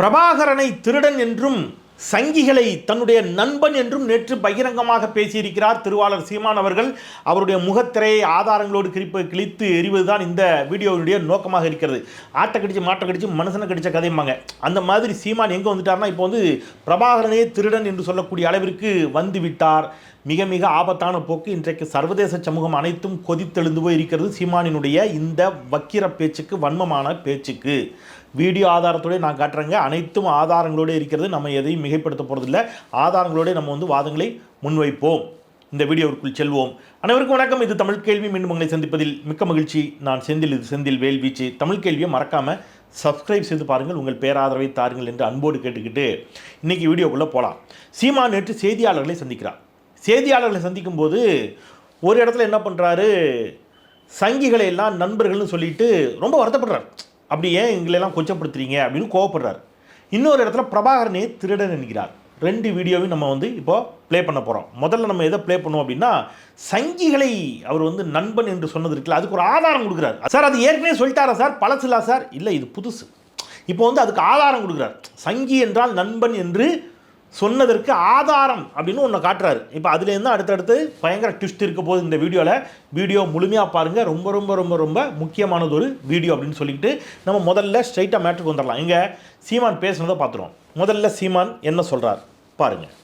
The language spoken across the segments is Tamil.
பிரபாகரனை திருடன் என்றும் சங்கிகளை தன்னுடைய நண்பன் என்றும் நேற்று பகிரங்கமாக பேசியிருக்கிறார் திருவாளர் சீமான் அவர்கள். அவருடைய முகத்திரையை ஆதாரங்களோடு கிழிப்பு கிழித்து எறிவதுதான் இந்த வீடியோவினுடைய நோக்கமாக இருக்கிறது. ஆட்டை கடிச்சு மாட்டை கடிச்சு மனுஷனை கடிச்ச கதைம்பாங்க. அந்த மாதிரி சீமான் எங்கே வந்துட்டார்னா இப்போ வந்து பிரபாகரனே திருடன் என்று சொல்லக்கூடிய அளவிற்கு வந்துவிட்டார். மிக மிக ஆபத்தான போக்கு. இன்றைக்கு சர்வதேச சமூகம் அனைத்தும் கொதித்தெழுந்து போய் இருக்கிறது சீமானினுடைய இந்த வக்கிர பேச்சுக்கு வன்மமான பேச்சுக்கு. வீடியோ ஆதாரத்தோடய நான் காட்டுறேங்க. அனைத்தும் ஆதாரங்களோடு இருக்கிறது. நம்ம எதையும் மிகைப்படுத்த போகிறதில்ல ஆதாரங்களோடய நம்ம வந்து வாதங்களை முன்வைப்போம். இந்த வீடியோவிற்குள் செல்வோம். அனைவருக்கும் வணக்கம். இது தமிழ் கேள்வி. மீண்டும் உங்களை சந்திப்பதில் மிக்க மகிழ்ச்சி. நான் செந்தில். இது செந்தில் வேல்வீச்சு தமிழ் கேள்வியை மறக்காமல் சப்ஸ்கிரைப் செய்து பாருங்கள். உங்கள் பேராதரவை தாருங்கள் என்று அன்போடு கேட்டுக்கிட்டு இன்றைக்கி வீடியோக்குள்ளே போகலாம் சீமா நேற்று செய்தியாளர்களை சந்திக்கிறார். செய்தியாளர்களை சந்திக்கும் போது ஒரு இடத்துல என்ன பண்ணுறாரு சங்கிகளை எல்லாம் நண்பர்கள்னு சொல்லிட்டு ரொம்ப வருத்தப்படுறார். அப்படி ஏன் எங்களெல்லாம் கொச்சப்படுத்துறீங்க அப்படின்னு கோவப்படுறார். இன்னொரு இடத்துல பிரபாகரனே திருடன் என்கிறார். ரெண்டு வீடியோவையும் நம்ம வந்து இப்போ ப்ளே பண்ண போகிறோம் முதல்ல நம்ம எதை ப்ளே பண்ணுவோம் அப்படின்னா சங்கிகளை அவர் வந்து நண்பன் என்று சொன்னது இருக்குல்ல அதுக்கு ஒரு ஆதாரம் கொடுக்குறாரு. சார் அது ஏற்கனவே சொல்லிட்டாரா சார்? பழசுலா சார்? இல்லை இது புதுசு. இப்போ வந்து அதுக்கு ஆதாரம் கொடுக்குறார். சங்கி என்றால் நண்பன் என்று சொன்னதற்கு ஆதாரம் அப்படின்னு ஒன்று காட்டுறாரு. இப்போ அதுலேருந்து அடுத்தடுத்து பயங்கர ட்விஸ்ட் இருக்க போது இந்த வீடியோவில் வீடியோ முழுமையாக பாருங்கள் ரொம்ப ரொம்ப ரொம்ப ரொம்ப முக்கியமானது ஒரு வீடியோ அப்படின்னு சொல்லிட்டு நம்ம முதல்ல ஸ்ட்ரைட்டாக மேட்ருக்கு வந்துடலாம் இங்கே சீமான் பேசுனதை பார்த்துருவோம். முதல்ல சீமான் என்ன சொல்கிறார் பாருங்கள்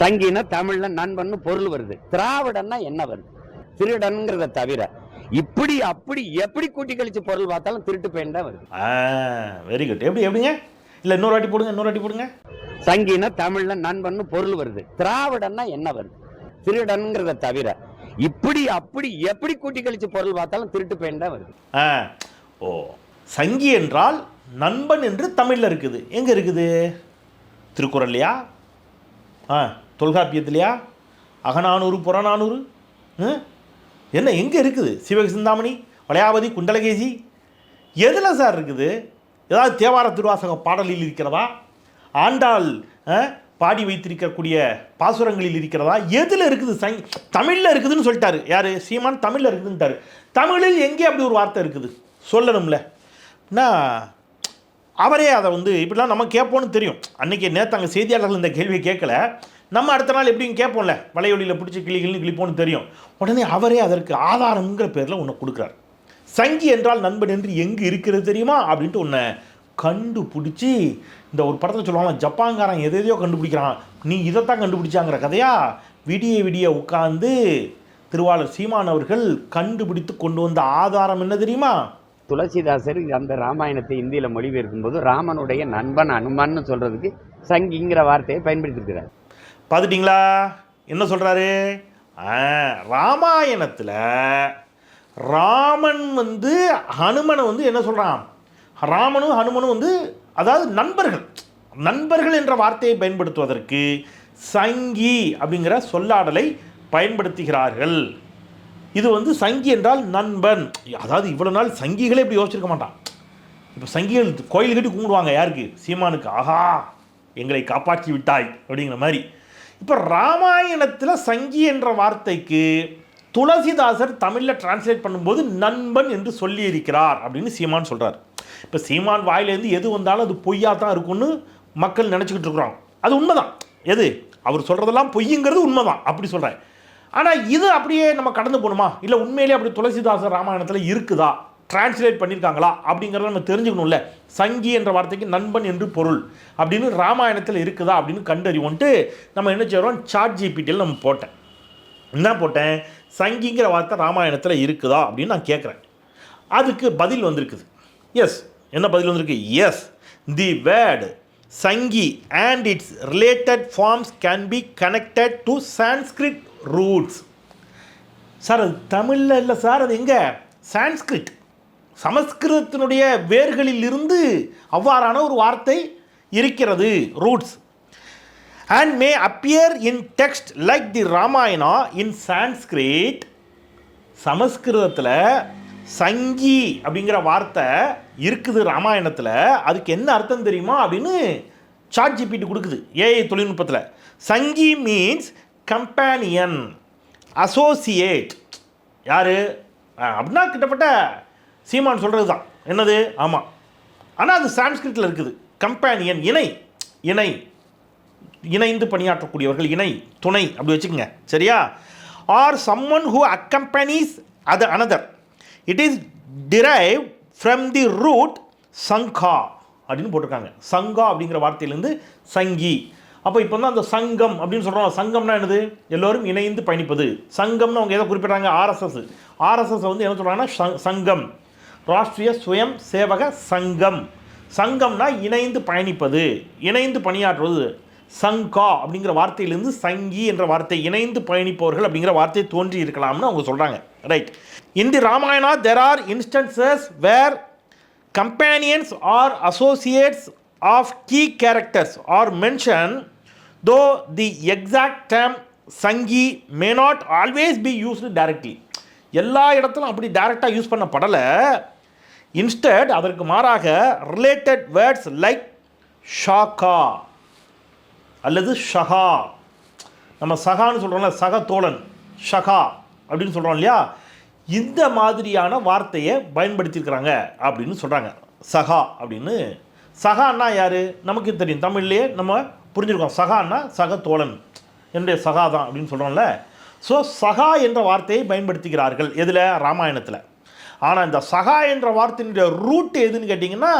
சங்கினா தமிழ்ல நண்பன் பொருள் வருது. திராவிடன்னா என்ன வருது? திருடன்ங்கிறத தவிர இப்படி அப்படி எப்படி கூட்டி கழிச்சு பொருள் பார்த்தாலும் திருட்டு பெயன் தான் வருது. வெரி குட் எப்படி எப்படிங்க? இல்லை இன்னொரு வாட்டி போடுங்க இன்னொரு வாட்டி போடுங்க. சங்கினா தமிழ்ல நண்பன் பொருள் வருது. திராவிடன்னா என்ன வருது? திருடன்ங்கிறத தவிர இப்படி அப்படி எப்படி கூட்டி கழிச்சு பொருள் பார்த்தாலும் திருட்டு பெயன் தான் வருது. ஓ சங்கி என்றால் நண்பன் என்று தமிழில் இருக்குது. எங்கே இருக்குது? திருக்குறள்லையா? ஆ தொல்காப்பியத்திலையா? அகநானூறு புறநானூறு? என்ன எங்கே இருக்குது? சிவக சிந்தாமணி வளையாபதி குண்டலகேசி? எதில் சார் இருக்குது? ஏதாவது தேவார திருவாசக பாடலில் இருக்கிறதா? ஆண்டாள் ஆ, பாடி வைத்திருக்கக்கூடிய பாசுரங்களில் இருக்கிறதா? எதில் இருக்குது? சங் தமிழில் இருக்குதுன்னு சொல்லிட்டாரு. யார்? சீமான் தமிழில் இருக்குதுன்ட்டாரு. தமிழில் எங்கே அப்படி ஒரு வார்த்தை இருக்குது? சொல்லணும்ல. நான் அவரே அதை வந்து இப்படிலாம் நம்ம கேட்போம்னு தெரியும். அன்றைக்கி நேற்று அங்கே செய்தியாளர்கள் இந்த கேள்வியை கேட்கல. நம்ம அடுத்த நாள் எப்படியும் கேட்போம்ல. வலையொலியில் பிடிச்சி கிளி கிளி கிளிப்போன்னு தெரியும். உடனே அவரே அதற்கு ஆதாரம்ங்கிற பேரில் ஒன்று கொடுக்குறாரு. சங்கி என்றால் நண்பன் என்று எங்கே இருக்கிறது தெரியுமா? அப்படின்ட்டு உன்னை கண்டுபிடிச்சி இந்த ஒரு படத்தில் சொல்லுவாங்க ஜப்பான்காரன் எதை எதையோ கண்டுபிடிக்கிறான். நீ இதைத்தான் கண்டுபிடிச்சாங்கிற கதையா? விடிய விடிய உட்காந்து திருவாளர் சீமான் அவர்கள் கண்டுபிடித்து கொண்டு வந்த ஆதாரம் என்ன தெரியுமா? துளசிதாசர் அந்த ராமாயணத்தை இந்தியில மொழிபெயர்க்கும் போது ராமனுடைய நண்பன் அனுமான்னு சொல்றதுக்கு சங்கிங்கிற வார்த்தையை பயன்படுத்தியிருக்கிறார் பார்த்துட்டிங்களா? என்ன சொல்கிறாரு ராமாயணத்தில் ராமன் வந்து ஹனுமனை வந்து என்ன சொல்கிறான் ராமனும் ஹனுமனும் வந்து அதாவது நண்பர்கள். நண்பர்கள் என்ற வார்த்தையை பயன்படுத்துவதற்கு சங்கி அப்படிங்கிற சொல்லாடலை பயன்படுத்துகிறார்கள். இது வந்து சங்கி என்றால் நண்பன். அதாவது இவ்வளோ நாள் சங்கிகளே இப்படி யோசிச்சிருக்க மாட்டான். இப்போ சங்கிகள் கோயில் கட்டி கும்பிடுவாங்க யாருக்கு? சீமானுக்கு. ஆஹா எங்களை காப்பாற்றி விட்டாய் அப்படிங்கிற மாதிரி. இப்போ ராமாயணத்தில் சங்கி என்ற வார்த்தைக்கு துளசிதாசர் தமிழில் டிரான்ஸ்லேட் பண்ணும்போது நண்பன் என்று சொல்லியிருக்கிறார் அப்படின்னு சீமான் சொல்கிறார் இப்போ சீமான் வாயிலேருந்து எது வந்தாலும் அது பொய்யா தான் இருக்கும்னு மக்கள் நினச்சிக்கிட்டு இருக்கிறோம் அது உண்மைதான். எது? அவர் சொல்கிறதெல்லாம் பொய்யுங்கிறது உண்மைதான். அப்படி சொல்கிறேன் ஆனால் இது அப்படியே நம்ம கடந்து போகணுமா? இல்லை உண்மையிலே அப்படி துளசிதாசர் ராமாயணத்தில் இருக்குதா? டிரான்ஸ்லேட் பண்ணியிருக்காங்களா? அப்படிங்கிறத நம்ம தெரிஞ்சுக்கணும்ல. சங்கி என்ற வார்த்தைக்கு நண்பன் என்று பொருள். அப்படின்னு ராமாயணத்தில் இருக்குதா அப்படின்னு கண்டறிவோன்ட்டு நம்ம என்ன செய்கிறோம் சாட் ஜிபிடியில் நம்ம போட்டேன். என்ன போட்டேன்? சங்கிங்கிற வார்த்தை ராமாயணத்தில் இருக்குதா அப்படின்னு நான் கேட்குறேன் அதுக்கு பதில் வந்திருக்குது. எஸ் என்ன பதில் வந்திருக்கு? Yes the word sangi and it's related forms can be connected to Sanskrit roots sir அது தமிழில் இல்லை சார் அது எங்கே? சான்ஸ்கிரிட் சமஸ்கிருதத்தினுடைய வேர்களில் இருந்து அவ்வாறான ஒரு வார்த்தை இருக்கிறது roots and may appear in text like the Ramayana in Sanskrit சமஸ்கிருதத்தில் சங்கி அப்படிங்கிற வார்த்தை இருக்குது ராமாயணத்தில். அதுக்கு என்ன அர்த்தம் தெரியுமா அப்படின்னு சாட் ஜிபிடி கொடுக்குது ஏஐ தொழில்நுட்பத்தில். சங்கி மீன்ஸ் கம்பேனியன் அசோசியேட் யார்? அப்படின்னா கிட்டத்தட்ட சீமான் சொல்கிறது தான் என்னது? ஆமாம் ஆனால் அது சான்ஸ்கிரிட்டில் இருக்குது. கம்பேனியன் இணை. இணை. இணைந்து பணியாற்றக்கூடியவர்கள் இணை துணை அப்படி வச்சுக்கோங்க. சரியா? ஆர் சம்மன் ஹூ அக்கம்பனிஸ் அது another it is derived from the root sanga அப்படின்னு போட்டிருக்காங்க. சங்கா அப்படிங்கிற வார்த்தையிலேருந்து சங்கி. அப்போ இப்போ தான் அந்த சங்கம் அப்படின்னு சொல்கிறோம் சங்கம்னா என்னது? எல்லோரும் இணைந்து பயணிப்பது. சங்கம்னு அவங்க எதை குறிப்பிட்றாங்க ஆர்எஸ்எஸ் ஆர்எஸ்எஸ் வந்து என்ன சொல்கிறாங்கன்னா சங்கம். ராஷ்ட்ரிய சுயம் சேவக சங்கம். சங்கம்னா இணைந்து பயணிப்பது இணைந்து பணியாற்றுவது. சங்கா அப்படிங்கிற வார்த்தையிலிருந்து சங்கி என்ற வார்த்தை இணைந்து பயணிப்பவர்கள் அப்படிங்கிற வார்த்தை தோன்றி இருக்கலாம்னு அவங்க சொல்கிறாங்க right in the Ramayana there are instances where companions or associates of key characters are mention though the exact term sangi may not always be used directly எல்லா இடத்துலும் அப்படி டைரெக்டாக யூஸ் பண்ணப்படலை. இன்ஸ்டட் அதற்கு மாறாக ரிலேட்டட் வேர்ட்ஸ் லைக் ஷாக்கா அல்லது ஷஹா. நம்ம சகான்னு சொல்கிறோம்ல சக தோழன் ஷகா அப்படின்னு சொல்கிறோம் இல்லையா? இந்த மாதிரியான வார்த்தையை பயன்படுத்தியிருக்கிறாங்க அப்படின்னு சொல்கிறாங்க சகா அப்படின்னு. சகான்னா யார்? நமக்கு தெரியும். தமிழ்லேயே நம்ம புரிஞ்சுருக்கோம். சகான்னா சக தோழன். என்னுடைய சகா தான் அப்படின்னு சொல்கிறோம்ல ஸோ சகா என்ற வார்த்தையை பயன்படுத்துகிறார்கள். எதில்? ராமாயணத்தில். ஆனால் இந்த சகா என்ற வார்த்தையினுடைய ரூட் எதுன்னு கேட்டிங்கன்னா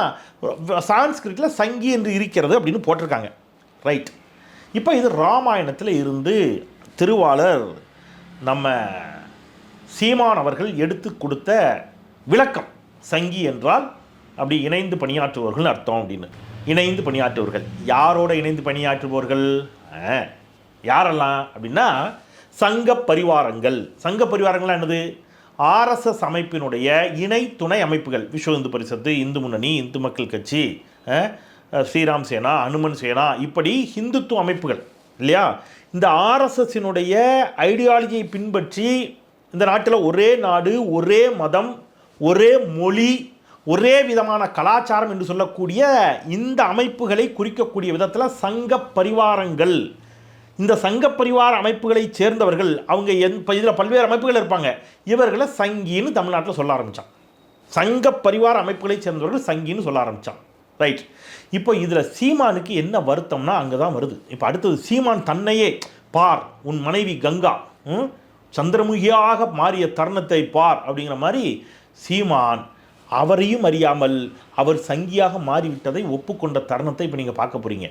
சான்ஸ்கிரிட்டில் சங்கி என்று இருக்கிறது அப்படின்னு போட்டிருக்காங்க. ரைட் இப்போ இது ராமாயணத்தில் இருந்து திருவாளர் நம்ம சீமான் அவர்கள் எடுத்து கொடுத்த விளக்கம். சங்கி என்றால் அப்படி இணைந்து பணியாற்றுபவர்கள் அர்த்தம் அப்படின்னு. இணைந்து பணியாற்றுபவர்கள். யாரோட இணைந்து பணியாற்றுபவர்கள்? யாரெல்லாம் அப்படின்னா சங்க பரிவாரங்கள். சங்க பரிவாரங்கள்லாம் என்னது? ஆர்எஸ்எஸ் அமைப்பினுடைய இணை துணை அமைப்புகள். விஸ்வ இந்து பரிஷத்து இந்து முன்னணி இந்து மக்கள் கட்சி ஸ்ரீராம் சேனா அனுமன் சேனா இப்படி ஹிந்துத்துவ அமைப்புகள் இல்லையா? இந்த ஆர்எஸ்எஸ்ஸினுடைய ஐடியாலஜியை பின்பற்றி இந்த நாட்டில் ஒரே நாடு ஒரே மதம் ஒரே மொழி ஒரே விதமான கலாச்சாரம் என்று சொல்லக்கூடிய இந்த அமைப்புகளை குறிக்கக்கூடிய விதத்தில் சங்க பரிவாரங்கள். இந்த சங்க பரிவார அமைப்புகளை சேர்ந்தவர்கள் அவங்க என் இதில் பல்வேறு அமைப்புகள் இருப்பாங்க. இவர்களை சங்கின்னு தமிழ்நாட்டில் சொல்ல ஆரம்பித்தான் சங்க பரிவார அமைப்புகளை சேர்ந்தவர்கள் சங்கின்னு சொல்ல ஆரம்பித்தான் ரைட் இப்போ இதில் சீமானுக்கு என்ன வருத்தம்னா அங்கே தான் வருது. இப்போ அடுத்தது சீமான் தன்னையே பார். உன் மனைவி கங்கா ம், சந்திரமுகியாக மாறிய தருணத்தை பார் அப்படிங்கிற மாதிரி சீமான் அவரையும் அறியாமல் அவர் சங்கியாக மாறிவிட்டதை ஒப்புக்கொண்ட தருணத்தை இப்போ நீங்கள் பார்க்க போகிறீங்க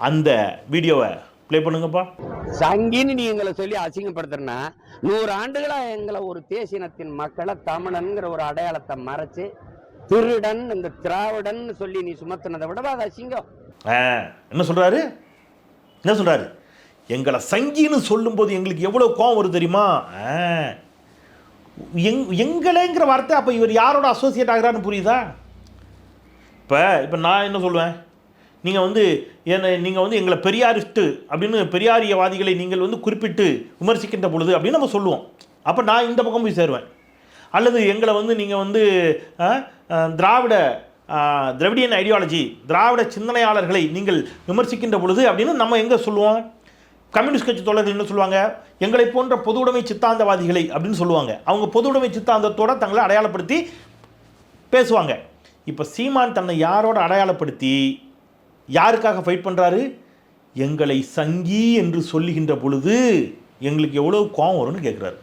அந்த வீடியோவை ப்ளே பண்ணுங்கப்பா. சங்கின்னு நீ எங்களை சொல்லி அசிங்கப்படுத்துறனா நூறு ஆண்டுகளாக எங்களை ஒரு தேசினத்தின் மக்களை தமிழனுங்கிற ஒரு அடையாளத்தை மறைச்சு திருடன் இந்த திராவிடன் சொல்லி நீ சுமத்தினதை விடவா அது அசிங்கம். ஆ என்ன சொல்கிறாரு என்ன சொல்கிறாரு எங்களை சங்கின்னு சொல்லும்போது எங்களுக்கு எவ்வளோ கோவம் வருது தெரியுமா? ஆ. எங் எங்களேங்கிற வார்த்தை அப்போ இவர் யாரோட அசோசியேட் ஆகிறான்னு புரியுதா? இப்போ இப்போ நான் என்ன சொல்லுவேன்? நீங்கள் வந்து என்ன நீங்கள் வந்து எங்களை பெரியாரிஸ்ட்டு அப்படின்னு பெரியாரியவாதிகளை நீங்கள் வந்து குறிப்பிட்டு விமர்சிக்கின்ற பொழுது அப்படின்னு நம்ம சொல்லுவோம். அப்போ நான் இந்த பக்கம் போய் சேருவேன். அல்லது எங்களை வந்து நீங்கள் வந்து திராவிட திராவிடியன் ஐடியாலஜி திராவிட சிந்தனையாளர்களை நீங்கள் விமர்சிக்கின்ற பொழுது அப்படின்னு நம்ம எங்கே சொல்லுவோம்? கம்யூனிஸ்ட் கட்சி தோழர்கள் என்ன சொல்லுவாங்க? எங்களை போன்ற பொது உடைமை சித்தாந்தவாதிகளை அப்படின்னு சொல்லுவாங்க. அவங்க பொது உடைமை சித்தாந்தத்தோட தங்களை அடையாளப்படுத்தி பேசுவாங்க. இப்போ சீமான் தன்னை யாரோட அடையாளப்படுத்தி யாருக்காக ஃபைட் பண்ணுறாரு எங்களை சங்கி என்று சொல்லுகின்ற பொழுது எங்களுக்கு எவ்வளோ கோவம் வரும்னு கேட்குறாரு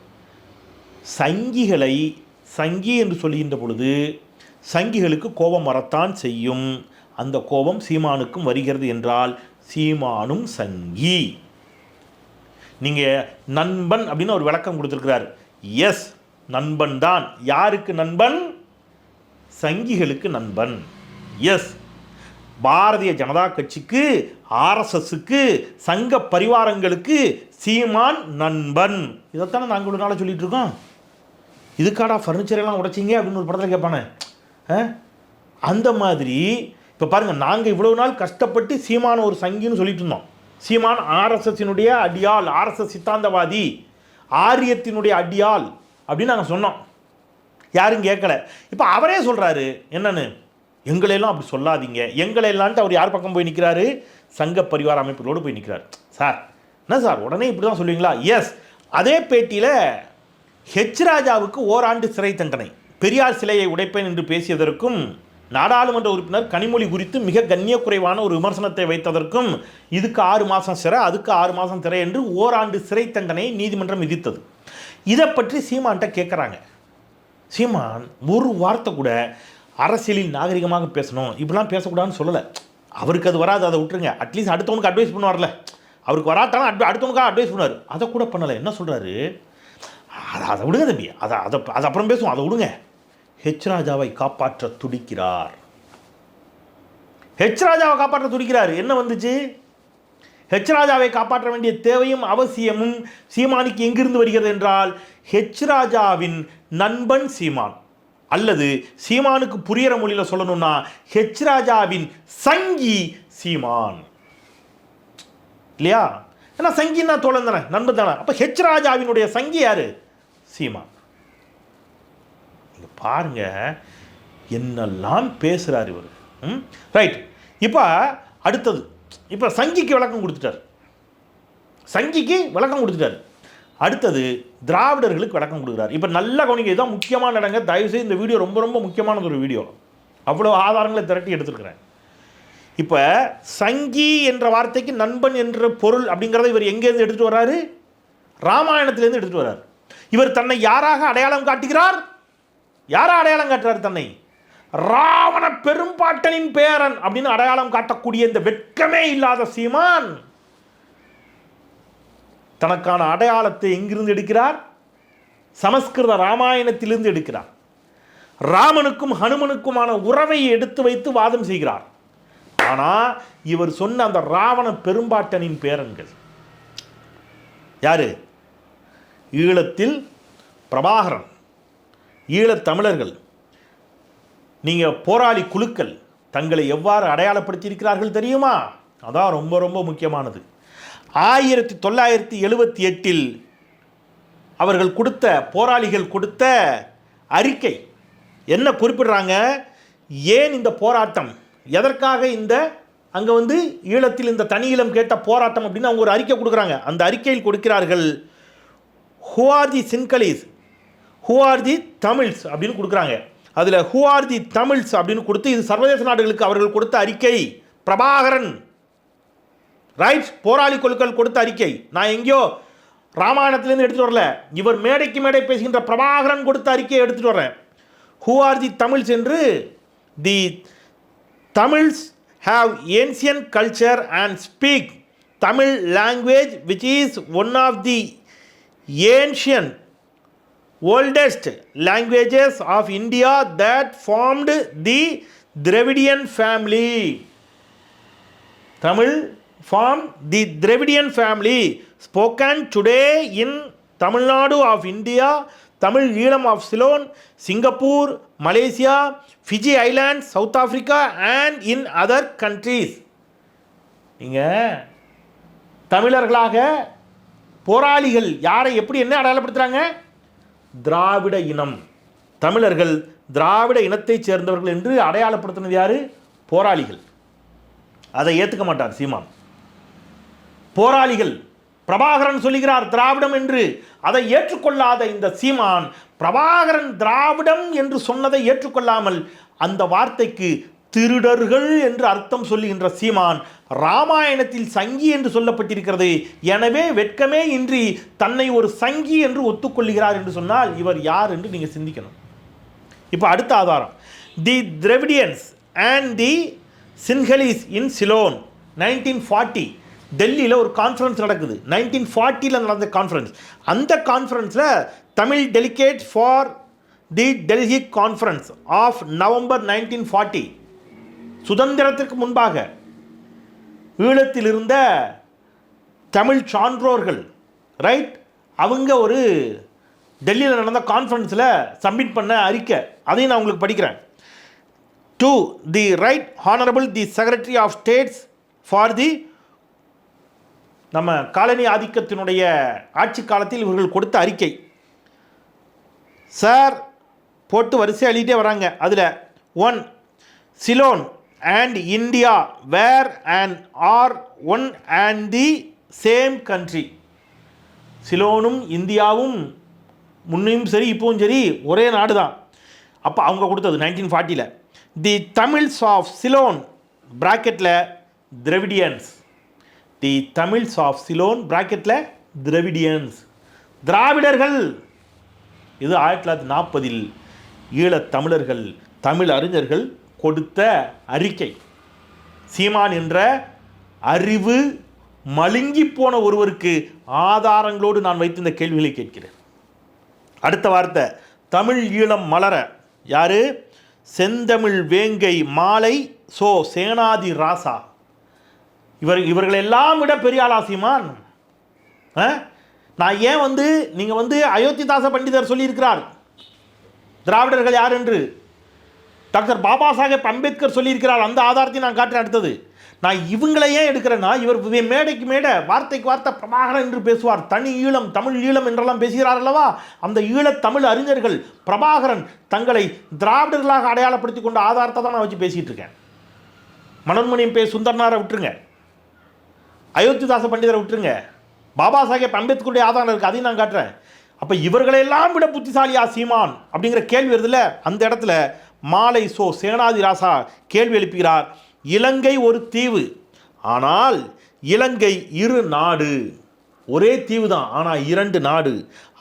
சங்கிகளை சங்கி என்று சொல்கின்ற பொழுது சங்கிகளுக்கு கோபம் வரத்தான் செய்யும். அந்த கோபம் சீமானுக்கும் வருகிறது என்றால் சீமானும் சங்கி. நீங்கள் நண்பன் அப்படின்னு ஒரு விளக்கம் கொடுத்துருக்கிறார். எஸ் நண்பன் தான். யாருக்கு நண்பன்? சங்கிகளுக்கு நண்பன். எஸ் பாரதிய ஜனதா கட்சிக்கு ஆர்எஸ்எஸ்க்கு சங்க பரிவாரங்களுக்கு சீமான் நண்பன். இதைத்தானே நாங்கள் ஒரு நாளாக சொல்லிகிட்ருக்கோம் இருக்கோம். இதுக்காடா ஃபர்னிச்சர் எல்லாம் உடைச்சிங்க அப்படின்னு ஒரு படத்தில் கேட்பானே. ஆ? அந்த மாதிரி இப்போ பாருங்கள் நாங்கள் இவ்வளவு நாள் கஷ்டப்பட்டு சீமான ஒரு சங்கின்னு சொல்லிட்டு இருந்தோம். சீமான் ஆர்எஸ்எஸ்ஸினுடைய அடியாள் ஆர்எஸ்எஸ் சித்தாந்தவாதி ஆரியத்தினுடைய அடியாள் அப்படின்னு நாங்கள் சொன்னோம். யாரும் கேட்கல. இப்போ அவரே சொல்கிறாரு என்னன்னு? எங்களையெல்லாம் அப்படி சொல்லாதீங்க. எங்களையெல்லான்ட்டு அவர் யார் பக்கம் போய் நிற்கிறாரு சங்க பரிவார அமைப்புகளோடு போய் நிற்கிறார் சார் என்ன சார் உடனே இப்படி தான் சொல்லுவீங்களா? எஸ் அதே பேட்டியில் ஹெச் ராஜாவுக்கு ஓராண்டு சிறை தண்டனை. பெரியார் சிலையை உடைப்பேன் என்று பேசியதற்கும் நாடாளுமன்ற உறுப்பினர் கனிமொழி குறித்து மிக கண்ணியக்குறைவான ஒரு விமர்சனத்தை வைத்ததற்கும் இதுக்கு ஆறு மாதம் சிறை அதுக்கு ஆறு மாதம் சிறை என்று ஓராண்டு சிறை தண்டனையை நீதிமன்றம் விதித்தது. இதை பற்றி சீமான்கிட்ட கேட்குறாங்க சீமான் ஒரு வார்த்தை கூட அரசியலில் நாகரிகமாக பேசணும் இப்படிலாம் பேசக்கூடாதுன்னு சொல்லலை. அவருக்கு அது வராது அதை விட்டுருங்க. அட்லீஸ்ட் அடுத்தவனுக்கு அட்வைஸ் பண்ணுவார்ல. அவருக்கு வராட்டாலும் அட்வை அடுத்தவனுக்காக அட்வைஸ் பண்ணுவார். அதை கூட பண்ணலை. என்ன சொல்கிறாரு அதை அதை விடுங்க தம்பி. அதை அதை அதை அப்புறம் பேசுவோம். அதை விடுங்க. ஹெச் ராஜாவை காப்பாற்ற துடிக்கிறார். ஹெச் ராஜாவை காப்பாற்ற துடிக்கிறார். என்ன வந்துச்சு? ஹெச் ராஜாவை காப்பாற்ற வேண்டிய தேவையும் அவசியமும் சீமானுக்கு எங்கிருந்து வருகிறது என்றால் ஹெச் ராஜாவின் நண்பன் சீமான். அல்லது சீமானுக்கு புரியிற மொழியில் சொல்லணும்னா ஹெச் ராஜாவின் சங்கி சீமான். இல்லையா? ஏன்னா சங்கின்னா தோழன் தானே நண்பன் தானே. அப்போ ஹெச் ராஜாவினுடைய சங்கி யாரு? சீமா. இங்க பாருங்க என்னெல்லாம் பேசுகிறார் இவர். ம்? ரைட் இப்போ அடுத்தது இப்போ சங்கிக்கு விளக்கம் கொடுத்துட்டார். சங்கிக்கு விளக்கம் கொடுத்துட்டார். அடுத்தது திராவிடர்களுக்கு விளக்கம் கொடுக்குறார். இப்போ நல்ல கவனிக்க இதுதான் முக்கியமான இடங்க. தயவுசெய்து இந்த வீடியோ ரொம்ப ரொம்ப முக்கியமானது ஒரு வீடியோ. அவ்வளோ ஆதாரங்களை திரட்டி எடுத்துருக்கிறேன். இப்போ சங்கி என்ற வார்த்தைக்கு நண்பன் என்ற பொருள் அப்படிங்கிறத இவர் எங்கேருந்து எடுத்துகிட்டு வர்றாரு? ராமாயணத்திலேருந்து எடுத்துகிட்டு வர்றாரு. இவர் தன்னை யாராக அடையாளம் காட்டுகிறார்? யாராக அடையாளம் காட்டுறார் தன்னை? ராவண பெரும்பாட்டனின் பேரன் அப்படின்னு அடையாளம் காட்டக்கூடிய இந்த வெட்கமே இல்லாத சீமான் தனக்கான அடையாளத்தை எங்கிருந்து எடுக்கிறார்? சமஸ்கிருத ராமாயணத்திலிருந்து எடுக்கிறார். ராமனுக்கும் ஹனுமனுக்குமான உறவை எடுத்து வைத்து வாதம் செய்கிறார். ஆனால் இவர் சொன்ன அந்த ராவண பெரும்பாட்டனின் பேரன்கள். யாரு? ஈழத்தில் பிரபாகரன் ஈழத் தமிழர்கள் நீங்கள் போராளி குழுக்கள் தங்களை எவ்வாறு அடையாளப்படுத்தியிருக்கிறார்கள் தெரியுமா? அதான் ரொம்ப ரொம்ப முக்கியமானது. ஆயிரத்தி தொள்ளாயிரத்தி எழுபத்தி எட்டில் அவர்கள் கொடுத்த போராளிகள் கொடுத்த அறிக்கை என்ன குறிப்பிடுறாங்க? ஏன் இந்த போராட்டம்? எதற்காக இந்த அங்கே வந்து ஈழத்தில் இந்த தனியிலம் கேட்ட போராட்டம் அப்படின்னு அவங்க ஒரு அறிக்கை கொடுக்குறாங்க. அந்த அறிக்கையில் கொடுக்கிறார்கள் who are the Sinhalese who are the Tamils அப்படின்னு கொடுக்குறாங்க. அதில் ஹூ ஆர் தி தமிழ்ஸ் அப்படின்னு கொடுத்து இது சர்வதேச நாடுகளுக்கு அவர்கள் கொடுத்த அறிக்கை. பிரபாகரன். ரைட்ஸ் போராளி குழுக்கள் கொடுத்த அறிக்கை. நான் எங்கேயோ ராமாயணத்துலேருந்து எடுத்துகிட்டு வரல. இவர் மேடைக்கு மேடை பேசுகின்ற பிரபாகரன் கொடுத்த அறிக்கையை எடுத்துகிட்டு வரேன். ஹூ ஆர் தி தமிழ்ஸ் என்று the Tamils have ancient culture and speak Tamil language which is one of the ancient oldest languages of India that formed the Dravidian family Tamil form the Dravidian family spoken today in Tamil Nadu of India Tamil Eelam of Ceylon Singapore Malaysia Fiji island South Africa and in other countries நீங்கள் தமிழர்களாக போராளிகள் யாரை எப்படி என்ன அடையாளப்படுத்துகிறாங்க திராவிட இனம். தமிழர்கள் திராவிட இனத்தைச் சேர்ந்தவர்கள் என்று அடையாளப்படுத்தினது யார்? போராளிகள். அதை ஏற்றுக்க மாட்டார் சீமான். போராளிகள் பிரபாகரன் சொல்லுகிறார் திராவிடம் என்று. அதை ஏற்றுக்கொள்ளாத இந்த சீமான் பிரபாகரன் திராவிடம் என்று சொன்னதை ஏற்றுக்கொள்ளாமல் அந்த வார்த்தைக்கு திருடர்கள் என்று அர்த்தம் சொல்லுகின்ற சீமான் ராமாயணத்தில் சங்கி என்று சொல்லப்பட்டிருக்கிறது. எனவே வெட்கமே இன்றி தன்னை ஒரு சங்கி என்று ஒத்துக்கொள்கிறார் என்று சொன்னால் இவர் யார் என்று நீங்கள் சிந்திக்கணும். இப்போ அடுத்த ஆதாரம். The Dravidians and the Sinhalese in Ceylon nineteen forty டெல்லியில் ஒரு கான்ஃபரன்ஸ் நடக்குது. நைன்டீன் ஃபார்ட்டியில் நடந்த கான்ஃபரன்ஸ் அந்த கான்ஃபரன்ஸில் Tamil delegate for the Delhi conference of November nineteen forty சுதந்திரத்திற்கு முன்பாக ஈழத்தில் இருந்த தமிழ் சான்றோர்கள் ரைட் அவங்க ஒரு டெல்லியில் நடந்த கான்ஃபரன்ஸில் சப்மிட் பண்ண அறிக்கை. அதையும் நான் உங்களுக்கு படிக்கிறேன். To the right honourable the secretary of states for the நம்ம காலனி ஆதிக்கத்தினுடைய ஆட்சி காலத்தில் இவர்கள் கொடுத்த அறிக்கை. சார் போட்டு வரிசை அழிகிட்டே வராங்க. அதில் one Ceylon and India were and are one and the same country சிலோனும் இந்தியாவும் முன்னையும் சரி இப்போவும் சரி ஒரே நாடு தான் அப்போ அவங்க கொடுத்தது நைன்டீன் ஃபார்ட்டியில் தி தமிழ்ஸ் ஆஃப் சிலோன் ப்ராக்கெட்டில் Dravidians the Tamils of Ceylon ப்ராக்கெட்டில் திரவிடியன்ஸ் திராவிடர்கள் இது ஆயிரத்தி தொள்ளாயிரத்தி நாற்பதில் ஈழத் தமிழர்கள் தமிழ் அறிஞர்கள் கொடுத்த அறிக்கை. சீமான் என்ற அறிவு மழுங்கி போன ஒருவருக்கு ஆதாரங்களோடு நான் வைத்து இந்த கேள்விகளை கேட்கிறேன். அடுத்த வார்த்தை தமிழ் ஈழம் மலர. யாரு? செந்தமிழ் வேங்கை மாலை சோ சேனாதி ராசா. இவர் இவர்களெல்லாம் விட பெரிய ஆளா சீமான்? ஆ? நான் ஏன் வந்து நீங்கள் வந்து அயோத்திதாச பண்டிதர் சொல்லியிருக்கிறார். திராவிடர்கள் யார் என்று? டாக்டர் பாபா சாஹேப் அம்பேத்கர் சொல்லியிருக்கிறார் அந்த ஆதாரத்தை நான் காட்டுறேன் அடுத்தது. நான் இவங்களை ஏன் எடுக்கிறேன்னா இவர் மேடைக்கு மேடை வார்த்தைக்கு வார்த்தை பிரபாகரன் என்று பேசுவார். தனி ஈழம் தமிழ் ஈழம் என்றெல்லாம் பேசுகிறார் அல்லவா? அந்த ஈழத் தமிழ் அறிஞர்கள் பிரபாகரன் தங்களை திராவிடர்களாக அடையாளப்படுத்தி கொண்ட ஆதாரத்தை தான் நான் வச்சு பேசிகிட்டு இருக்கேன். மனோன்மணியம் பே சுந்தர்னாரை விட்டுருங்க. அயோத்திதாச பண்டிதரை விட்டுருங்க. பாபா சாஹேப் அம்பேத்கருடைய ஆதாரம் இருக்குது அதையும் நான் காட்டுறேன். அப்போ இவர்களையெல்லாம் விட புத்திசாலியா சீமான் அப்படிங்கிற கேள்வி வருதுல்ல? அந்த இடத்துல மாலை சோ சேனாதி ராசா கேள்வி எழுப்புகிறார் இலங்கை ஒரு தீவு ஆனால் இலங்கை இரு நாடு. ஒரே தீவு தான் ஆனால் இரண்டு நாடு.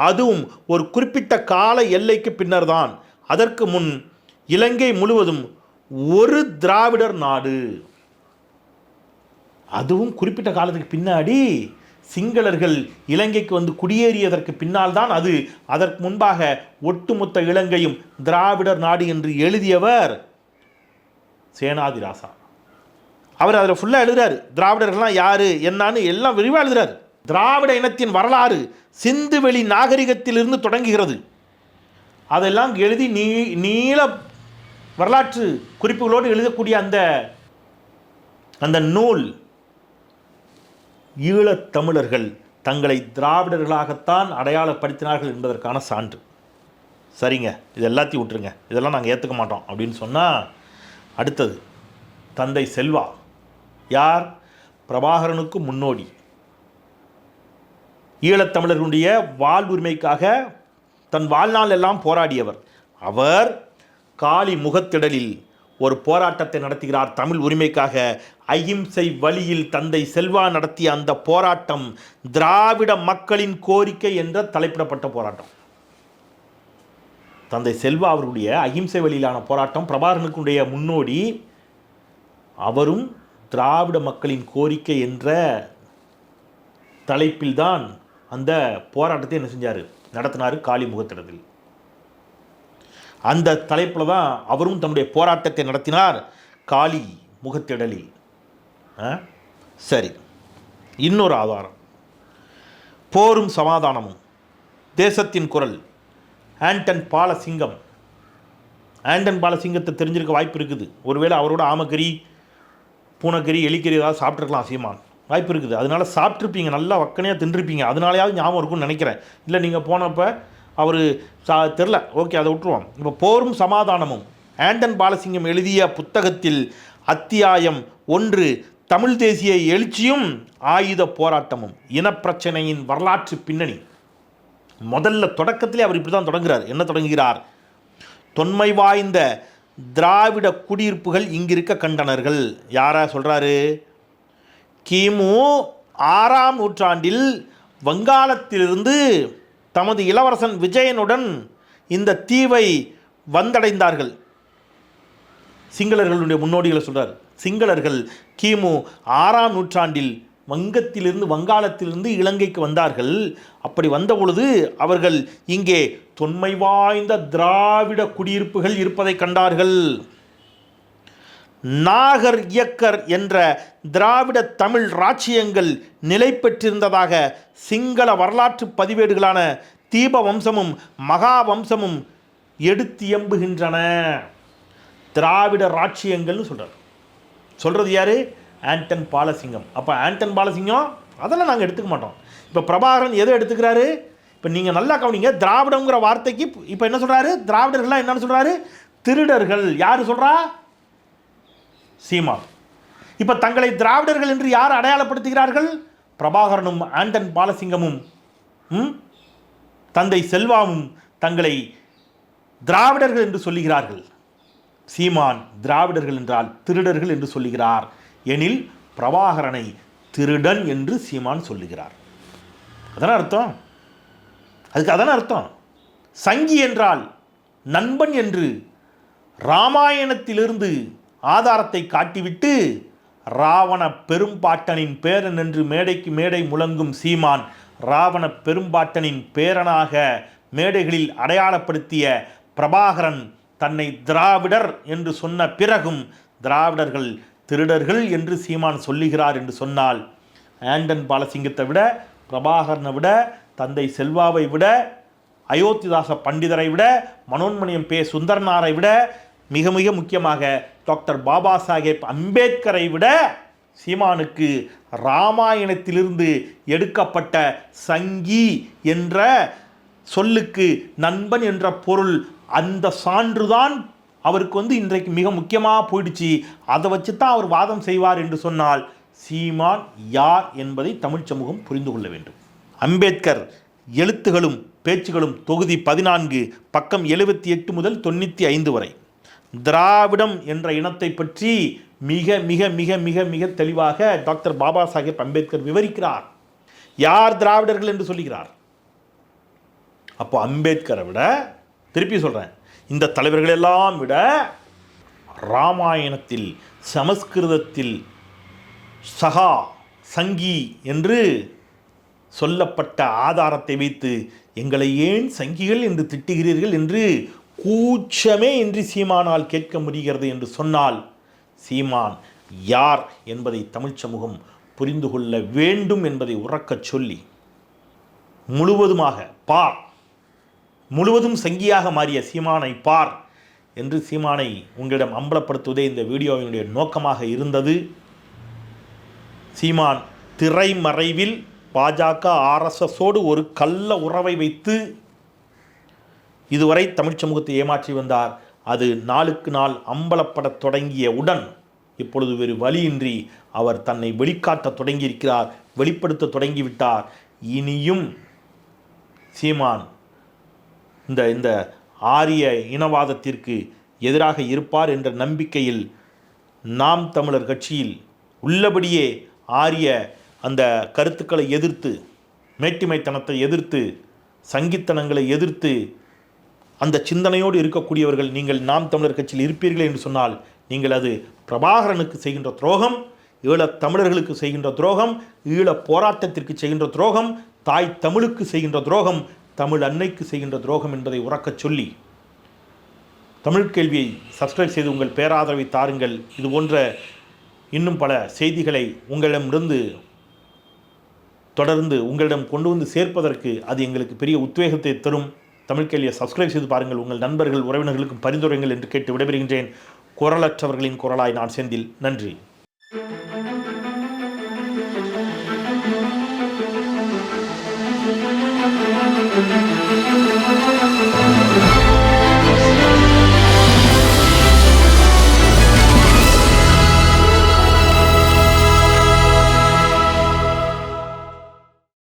அதுவும் ஒரு குறிப்பிட்ட கால எல்லைக்கு பின்னர் தான். அதற்கு முன் இலங்கை முழுவதும் ஒரு திராவிடர் நாடு. அதுவும் குறிப்பிட்ட காலத்துக்கு பின்னாடி சிங்களர்கள் இலங்கைக்கு வந்து குடியேறியதற்கு பின்னால் தான் அது. அதற்கு முன்பாக ஒட்டுமொத்த இலங்கையும் திராவிடர் நாடு என்று எழுதியவர் சேனாதிராசா அவர் அதில் ஃபுல்லாக எழுதுறாரு. திராவிடர்கள்லாம் யாரு என்னன்னு எல்லாம் விரிவாக எழுதுறாரு. திராவிட இனத்தின் வரலாறு சிந்துவெளி நாகரிகத்திலிருந்து தொடங்குகிறது. அதெல்லாம் எழுதி நீ நீள வரலாற்று குறிப்புகளோடு எழுதக்கூடிய அந்த அந்த நூல் ஈழத் தமிழர்கள் தங்களை திராவிடர்களாகத்தான் அடையாளப்படுத்தினார்கள் என்பதற்கான சான்று. சரிங்க இது எல்லாத்தையும் விட்டுருங்க. இதெல்லாம் நாங்கள் ஏற்றுக்க மாட்டோம் அப்படின்னு சொன்னால் அடுத்தது தந்தை செல்வா. யார்? பிரபாகரனுக்கு முன்னோடி. ஈழத்தமிழர்களுடைய வாழ்வுரிமைக்காக தன் வாழ்நாள் எல்லாம் போராடியவர். அவர் காளி முகத்திடலில் ஒரு போராட்டத்தை நடத்துகிறார் தமிழ் உரிமைக்காக. அகிம்சை வழியில் தந்தை செல்வா நடத்திய அந்த போராட்டம் திராவிட மக்களின் கோரிக்கை என்ற தலைப்பிடப்பட்ட போராட்டம். தந்தை செல்வா அவருடைய அகிம்சை வழியிலான போராட்டம் பிரபாகரனுக்குடைய முன்னோடி அவரும் திராவிட மக்களின் கோரிக்கை என்ற தலைப்பில்தான் அந்த போராட்டத்தை என்ன செஞ்சார்? நடத்தினார் காளிமுகத்திடத்தில் அந்த தலைப்பில் தான் அவரும் தன்னுடைய போராட்டத்தை நடத்தினார். காளி முகத்திடலில். ஆ? சரி. இன்னொரு ஆதாரம். போரும் சமாதானமும். தேசத்தின் குரல். ஆண்டன் பாலசிங்கம். ஆண்டன் பாலசிங்கத்தை தெரிஞ்சிருக்க வாய்ப்பு இருக்குது. ஒருவேளை அவரோட ஆமக்கறி பூனைக்கறி எலிக்கறி ஏதாவது சாப்பிட்ருக்கலாம் சீமான் வாய்ப்பு இருக்குது. அதனால சாப்பிட்ருப்பீங்க நல்லா வக்கனையாக தின்றுருப்பீங்க. அதனாலயாவது ஞாபகம் இருக்கும்னு நினைக்கிறேன். இல்லை நீங்கள் போனப்போ அவர் சா தெரில. ஓகே அதை விட்டுருவோம். இப்போ போரும் சமாதானமும். ஆண்டன் பாலசிங்கம் எழுதிய புத்தகத்தில் அத்தியாயம் ஒன்று தமிழ் தேசிய எழுச்சியும் ஆயுத போராட்டமும் இனப்பிரச்சனையின் வரலாற்று பின்னணி. முதல்ல தொடக்கத்திலே அவர் இப்படி தான் தொடங்குகிறார் என்ன தொடங்குகிறார்? தொன்மை வாய்ந்த திராவிட குடியிருப்புகள் இங்கிருக்க கண்டனர்கள். யாரா சொல்கிறாரு கிமு ஆறாம் நூற்றாண்டில் வங்காளத்திலிருந்து தமது இளவரசன் விஜயனுடன் இந்த தீவை வந்தடைந்தார்கள். சிங்களர்களுடைய முன்னோடிகளை சொல்கிறார் சிங்களர்கள் கிமு ஆறாம் நூற்றாண்டில் வங்கத்திலிருந்து வங்காளத்திலிருந்து இலங்கைக்கு வந்தார்கள். அப்படி வந்த பொழுது அவர்கள் இங்கே தொன்மை வாய்ந்த திராவிட குடியிருப்புகள் இருப்பதை கண்டார்கள். நாகர் இயக்கர் என்ற திராவிட தமிழ் ராச்சியங்கள் நிலை பெற்றிருந்ததாக சிங்கள வரலாற்று பதிவேடுகளான தீப வம்சமும் மகா வம்சமும் எடுத்தியம்புகின்றன திராவிட ராச்சியங்கள்னு சொல்கிறார் சொல்கிறது யார்? ஆண்டன் பாலசிங்கம். அப்போ ஆண்டன் பாலசிங்கம் அதெல்லாம் நாங்கள் எடுத்துக்க மாட்டோம். இப்போ பிரபாகரன் எதை எடுத்துக்கிறாரு? இப்போ நீங்கள் நல்லா கவனிங்க திராவிடங்கிற வார்த்தைக்கு இப்போ என்ன சொல்கிறாரு திராவிடர்கள்லாம் என்னன்னு சொல்கிறாரு திருடர்கள். யார் சொல்கிறா சீமா இப்போ தங்களை திராவிடர்கள் என்று யார் அடையாளப்படுத்துகிறார்கள்? பிரபாகரனும் ஆண்டன் பாலசிங்கமும் ம்? தந்தை செல்வாவும் தங்களை திராவிடர்கள் என்று சொல்லுகிறார்கள். சீமான் திராவிடர்கள் என்றால் திருடர்கள் என்று சொல்லுகிறார். எனில் பிரபாகரனை திருடன் என்று சீமான் சொல்லுகிறார். அதான அர்த்தம்? அதுக்கு அதான அர்த்தம்? சங்கி என்றால் நண்பன் என்று ராமாயணத்திலிருந்து ஆதாரத்தை காட்டிவிட்டு ராவண பெரும்பாட்டனின் பேரன் என்று மேடைக்கு மேடை முழங்கும் சீமான் ராவண பெரும்பாட்டனின் பேரனாக மேடைகளில் அடையாளப்படுத்திய பிரபாகரன் தன்னை திராவிடர் என்று சொன்ன பிறகும் திராவிடர்கள் திருடர்கள் என்று சீமான் சொல்லுகிறார் என்று சொன்னால் ஆண்டன் பாலசிங்கத்தை விட பிரபாகரனை விட தந்தை செல்வாவை விட அயோத்திதாச பண்டிதரை விட மனோன்மணியம் பே சுந்தரனாரை விட மிக மிக முக்கியமாக டாக்டர் பாபா சாஹேப் அம்பேத்கரை விட சீமானுக்கு ராமாயணத்திலிருந்து எடுக்கப்பட்ட சங்கி என்ற சொல்லுக்கு நண்பன் என்ற பொருள் அந்த சான்றுதான் அவருக்கு வந்து இன்றைக்கு மிக முக்கியமாக போயிடுச்சு. அதை வச்சு தான் அவர் வாதம் செய்வார் என்று சொன்னால் சீமான் யார் என்பதை தமிழ் சமூகம் புரிந்து கொள்ள வேண்டும். அம்பேத்கர் எழுத்துகளும் பேச்சுகளும் தொகுதி பதினான்கு பக்கம் எழுபத்தி எட்டு முதல் தொண்ணூற்றி ஐந்து வரை. திராவிடம் என்ற இனத்தை பற்றி மிக மிக மிக மிக மிக தெளிவாக டாக்டர் பாபா சாஹேப் அம்பேத்கர் விவரிக்கிறார். யார் திராவிடர்கள் என்று சொல்லுகிறார் அப்போ அம்பேத்கரை விட திருப்பி சொல்கிறேன் இந்த தலைவர்கள் எல்லாம் விட ராமாயணத்தில் சமஸ்கிருதத்தில் சகா சங்கி என்று சொல்லப்பட்ட ஆதாரத்தை வைத்து எங்களை ஏன் சங்கிகள் என்று திட்டுகிறீர்கள் என்று கூச்சமே இன்றி சீமானால் கேட்க முடிகிறது என்று சொன்னால் சீமான் யார் என்பதை தமிழ் சமூகம் புரிந்து கொள்ள வேண்டும் என்பதை உறக்கச் சொல்லி முழுவதுமாக பார். முழுவதும் சங்கியாக மாறிய சீமானை பார் என்று சீமானை உங்களிடம் அம்பலப்படுத்துவதே இந்த வீடியோவினுடைய நோக்கமாக இருந்தது. சீமான் திரைமறைவில் பாஜக ஆர்எஸ்எஸோடு ஒரு கள்ள உறவை வைத்து இதுவரை தமிழ்ச் சமூகத்தை ஏமாற்றி வந்தார். அது நாளுக்கு நாள் அம்பலப்படத் தொடங்கிய உடன் இப்பொழுது வேறு வழியின்றி அவர் தன்னை வெளிக்காட்ட தொடங்கியிருக்கிறார் வெளிப்படுத்த தொடங்கிவிட்டார். இனியும் சீமான் இந்த இந்த ஆரிய இனவாதத்திற்கு எதிராக இருப்பார் என்ற நம்பிக்கையில் நாம் தமிழர் கட்சியில் உள்ளபடியே ஆரிய அந்த கருத்துக்களை எதிர்த்து மேட்டிமைத்தனத்தை எதிர்த்து சங்கித்தனங்களை எதிர்த்து அந்த சிந்தனையோடு இருக்கக்கூடியவர்கள் நீங்கள் நாம் தமிழர் கட்சியில் இருப்பீர்கள் என்று சொன்னால் நீங்கள் அது பிரபாகரனுக்கு செய்கின்ற துரோகம் ஈழத் தமிழர்களுக்கு செய்கின்ற துரோகம் ஈழப் போராட்டத்திற்கு செய்கின்ற துரோகம் தாய் தமிழுக்கு செய்கின்ற துரோகம் தமிழ் அன்னைக்கு செய்கின்ற துரோகம் என்பதை உறக்கச் சொல்லி தமிழ் கேள்வியை சப்ஸ்கிரைப் செய்து உங்கள் பேராதரவை தாருங்கள். இது போன்ற இன்னும் பல செய்திகளை உங்களிடமிருந்து தொடர்ந்து உங்களிடம் கொண்டு வந்து சேர்ப்பதற்கு அது எங்களுக்கு பெரிய உத்வேகத்தை தரும். தமிழ் கேள்வியை சப்ஸ்கிரைப் செய்து பாருங்கள். உங்கள் நண்பர்கள் உறவினர்களுக்கும் பரிந்துரைங்கள் என்று கேட்டு விடைபெறுகின்றேன். குரலற்றவர்களின் குரலாய் நான் செந்தில். நன்றி.